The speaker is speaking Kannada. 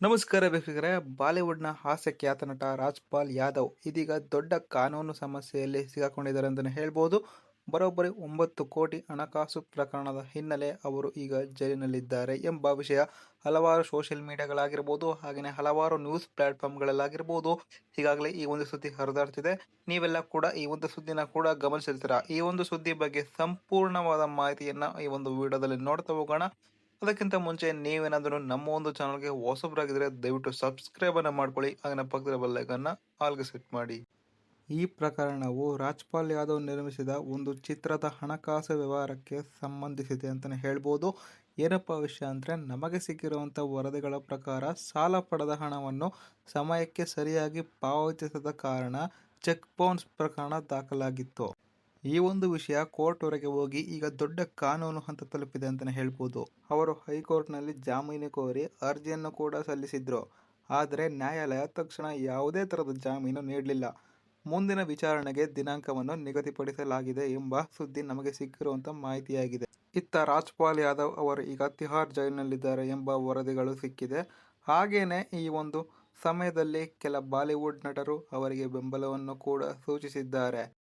ನಮಸ್ಕಾರ ವೀಕ್ಷಕರೇ, ಬಾಲಿವುಡ್ನ ಹಾಸ್ಯ ಖ್ಯಾತ ನಟ ರಾಜ್ಪಾಲ್ ಯಾದವ್ ಇದೀಗ ದೊಡ್ಡ ಕಾನೂನು ಸಮಸ್ಯೆಯಲ್ಲಿ ಸಿಗಾಕೊಂಡಿದ್ದಾರೆ ಅಂತಲೇ ಹೇಳ್ಬೋದು. ಬರೋಬ್ಬರಿ ಒಂಬತ್ತು ಕೋಟಿ ಹಣಕಾಸು ಪ್ರಕರಣದ ಹಿನ್ನೆಲೆ ಅವರು ಈಗ ಜೈಲಿನಲ್ಲಿದ್ದಾರೆ ಎಂಬ ವಿಷಯ ಹಲವಾರು ಸೋಷಿಯಲ್ ಮೀಡಿಯಾಗಳಾಗಿರ್ಬೋದು, ಹಾಗೆಯೇ ಹಲವಾರು ನ್ಯೂಸ್ ಪ್ಲಾಟ್ಫಾರ್ಮ್ಗಳಲ್ಲಾಗಿರ್ಬೋದು. ಈಗಾಗಲೇ ಈ ಒಂದು ಸುದ್ದಿ ಹರಿದಾಡ್ತಿದೆ. ನೀವೆಲ್ಲ ಕೂಡ ಈ ಒಂದು ಸುದ್ದಿನ ಕೂಡ ಗಮನಿಸಿರ್ತೀರಾ? ಈ ಒಂದು ಸುದ್ದಿ ಬಗ್ಗೆ ಸಂಪೂರ್ಣವಾದ ಮಾಹಿತಿಯನ್ನು ಈ ಒಂದು ವಿಡಿಯೋದಲ್ಲಿ ನೋಡ್ತಾ ಹೋಗೋಣ. ಅದಕ್ಕಿಂತ ಮುಂಚೆ ನೀವೇನಾದರೂ ನಮ್ಮ ಒಂದು ಚಾನಲ್ಗೆ ಹೊಸಬರಾಗಿದ್ರೆ ದಯವಿಟ್ಟು ಸಬ್ಸ್ಕ್ರೈಬ್ ಅನ್ನ ಮಾಡ್ಕೊಳ್ಳಿ ಹಾಗೆ ಪಕ್ಕದ ಬೆಲ್ಲೈಕನ್ನ ಆಲ್ಗೆ ಸೆಟ್ ಮಾಡಿ. ಈ ಪ್ರಕರಣವು ರಾಜ್ಪಾಲ್ ಯಾದವ್ ನಿರ್ಮಿಸಿದ ಒಂದು ಚಿತ್ರದ ಹಣಕಾಸು ವ್ಯವಹಾರಕ್ಕೆ ಸಂಬಂಧಿಸಿದೆ ಅಂತಲೇ ಹೇಳ್ಬೋದು. ಏನಪ್ಪ ವಿಷಯ ಅಂದರೆ ನಮಗೆ ಸಿಕ್ಕಿರುವಂಥ ವರದಿಗಳ ಪ್ರಕಾರ ಸಾಲ ಪಡೆದ ಹಣವನ್ನು ಸಮಯಕ್ಕೆ ಸರಿಯಾಗಿ ಪಾವತಿಸದ ಕಾರಣ ಚೆಕ್ ಬೌನ್ಸ್ ಪ್ರಕರಣ ದಾಖಲಾಗಿತ್ತು. ಈ ಒಂದು ವಿಷಯ ಕೋರ್ಟ್ವರೆಗೆ ಹೋಗಿ ಈಗ ದೊಡ್ಡ ಕಾನೂನು ಹಂತ ತಲುಪಿದೆ ಅಂತಲೇ ಹೇಳ್ಬೋದು. ಅವರು ಹೈಕೋರ್ಟ್ನಲ್ಲಿ ಜಾಮೀನು ಕೋರಿ ಅರ್ಜಿಯನ್ನು ಕೂಡ ಸಲ್ಲಿಸಿದ್ರು. ಆದರೆ ನ್ಯಾಯಾಲಯ ತಕ್ಷಣ ಯಾವುದೇ ಥರದ ಜಾಮೀನು ನೀಡಲಿಲ್ಲ. ಮುಂದಿನ ವಿಚಾರಣೆಗೆ ದಿನಾಂಕವನ್ನು ನಿಗದಿಪಡಿಸಲಾಗಿದೆ ಎಂಬ ಸುದ್ದಿ ನಮಗೆ ಸಿಕ್ಕಿರುವಂಥ ಮಾಹಿತಿಯಾಗಿದೆ. ಇತ್ತ ರಾಜ್ಪಾಲ್ ಯಾದವ್ ಅವರು ಈಗ ತಿಹಾರ್ ಜೈಲಿನಲ್ಲಿದ್ದಾರೆ ಎಂಬ ವರದಿಗಳು ಸಿಕ್ಕಿದೆ. ಹಾಗೇನೆ ಈ ಒಂದು ಸಮಯದಲ್ಲಿ ಕೆಲ ಬಾಲಿವುಡ್ ನಟರು ಅವರಿಗೆ ಬೆಂಬಲವನ್ನು ಕೂಡ ಸೂಚಿಸಿದ್ದಾರೆ.